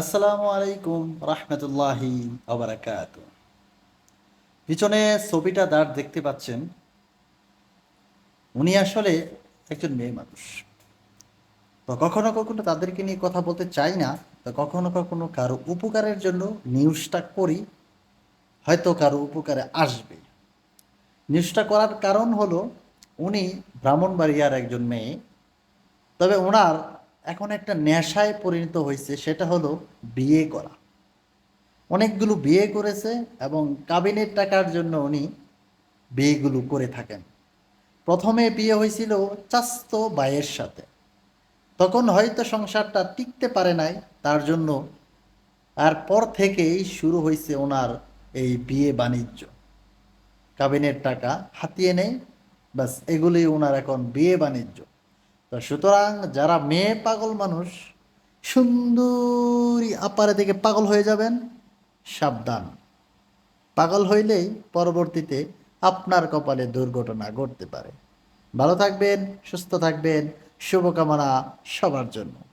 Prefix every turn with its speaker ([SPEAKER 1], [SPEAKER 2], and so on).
[SPEAKER 1] আসসালামু আলাইকুম রহমতুল্লাহি আবরাকাত পিছনে ছবিটা দাঁড় দেখতে পাচ্ছেন। উনি আসলে একজন মেয়ে মানুষ। তো কখনো কখনো তাদেরকে নিয়ে কথা বলতে চাই না, তো কখনো কখনো কারও উপকারের জন্য নিউজটা করি, হয়তো কারও উপকারে আসবে। নিউজটা করার কারণ হলো, উনি ব্রাহ্মণবাড়িয়ার একজন মেয়ে, তবে ওনার এখন একটা নেশায় পরিণত হয়েছে, সেটা হলো বিয়ে করা। অনেকগুলো বিয়ে করেছে এবং কাবিনের টাকার জন্য উনি বিয়েগুলো করে থাকেন। প্রথমে বিয়ে হয়েছিল চাস্ত বায়ের সাথে। তখন হয়তো সংসারটা টিকতে পারে নাই, তার জন্য আর পর থেকেই শুরু হয়েছে ওনার এই বিয়ে বাণিজ্য। কাবিনের টাকা হাতিয়ে নেই ব্যাস এগুলি ওনার এখন বিয়ে বাণিজ্য। তো সুতরাং যারা মেয়ে পাগল মানুষ, সুন্দরী আপারে দিকে পাগল হয়ে যাবেন, সাবধান। পাগল হইলেই পরবর্তীতে আপনার কপালে দুর্ঘটনা ঘটতে পারে। ভালো থাকবেন, সুস্থ থাকবেন, শুভকামনা সবার জন্য।